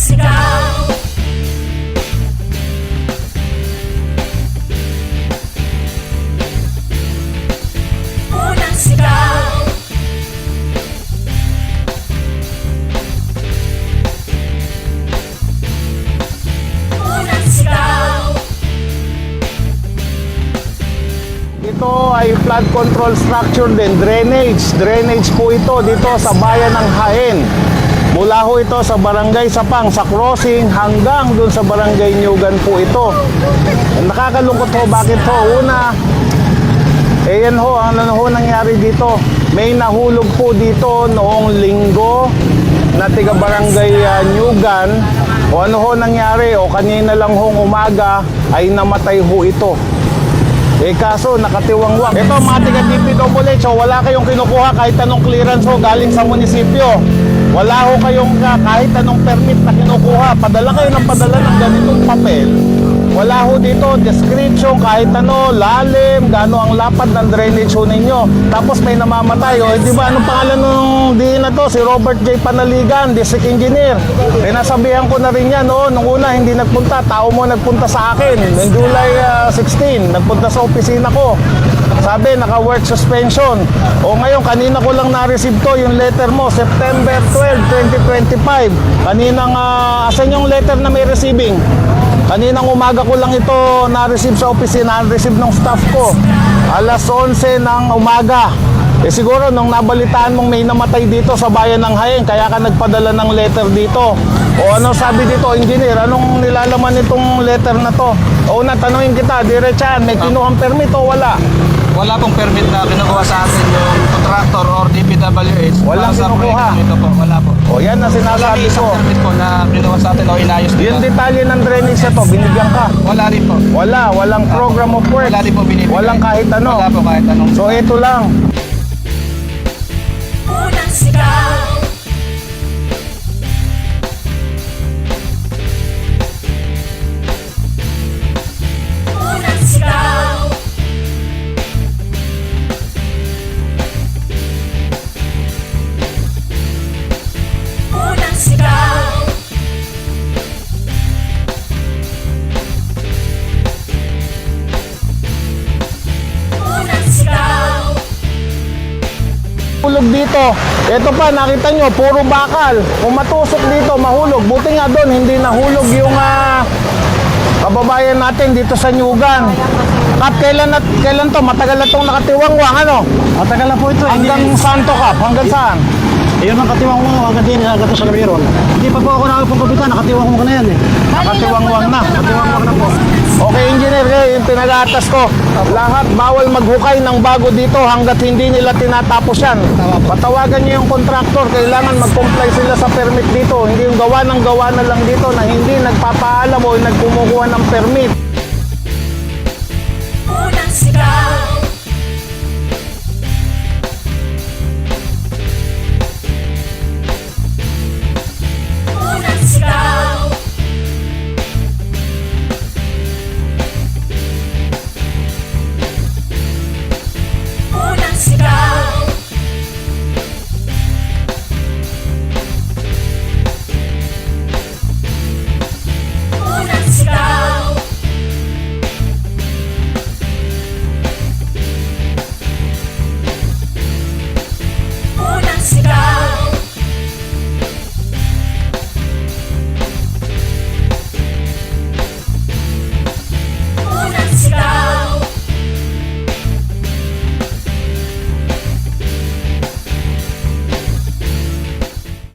sigaw Unang sigaw Unang sigaw Ito ay flood control structure din, drainage. Drainage po ito dito sa bayan ng Haen. Mula ho ito sa barangay Sapang, sa crossing hanggang dun sa barangay Nyugan po ito. Nakakalungkot ho, bakit ho? Una, eh yan ho, ano ho nangyari dito. May nahulog po dito noong linggo na tiga barangay ah, Nyugan. O ano ho nangyari, o kanina lang hong umaga ay namatay ho ito. Eh kaso nakatiwangwang. Ito mga tiga DPWH, so wala kayong kinukuha kahit anong clearance ho galing sa munisipyo. Wala ho kayong ah, kahit anong permit na kinukuha. Padala kayo ng padala ng ganitong papel. Wala ho dito description kahit ano, lalim, gaano ang lapad ng drainage ho ninyo. Tapos may namamatay. O, eh, di ba anong pangalan nung di na to? Si Robert J. Panaligan, district engineer. Pinasabihan ko na rin yan noon. Nung una hindi nagpunta, tao mo nagpunta sa akin. Noong July ah, 16, nagpunta sa opisina ko. Sabi, naka-work suspension. O ngayon, kanina ko lang na-receive to, yung letter mo, September 12, 2025. Kaninang, uh, asan yung letter na may receiving? Kaninang umaga ko lang ito na-receive sa opisina, na-receive ng staff ko. Alas 11 ng umaga. Eh siguro nung nabalitaan mong may namatay dito sa bayan ng Hayen, kaya ka nagpadala ng letter dito. O ano sabi dito, engineer, anong nilalaman itong letter na to? O una, tanungin kita, diretsahan, may kinuhang permit o wala? Wala pong permit na kinukuha sa atin yung contractor or DPWH. Walang sa kinukuha. Ito po, wala po. O yan na Wala sinasabi ko. permit po na kinuha sa atin o inayos nila. Yung detalye ng drainage na to, binigyan ka. Wala rin po. Wala, walang program of work. Wala din po binibigay. Walang kahit ano. Wala po kahit anong. So ito lang. Unang sigaw Hulog dito. Ito pa, nakita nyo, puro bakal. Kung matusok dito, mahulog. Buti nga doon, hindi nahulog yung ah, kababayan natin dito sa Nyugan. Kap, kailan, na, kailan to? Matagal na itong nakatiwangwang, ano? Matagal na po ito. Hanggang saan to, Kap? Hanggang saan? Iyon ang katiwang mo, agad din, agad to sa Gabiron. Hindi pa po ako nakapagpapita, nakatiwang mo ka na yan eh. Nakatiwangwang na. Nakatiwang na po. Okay, engineer, kaya yung pinag-aatas ko, lahat bawal maghukay ng bago dito hanggat hindi nila tinatapos yan. Patawagan niyo yung contractor, kailangan mag-comply sila sa permit dito. Hindi yung gawa ng gawa na lang dito na hindi nagpapaalam o nagkumukuha ng permit.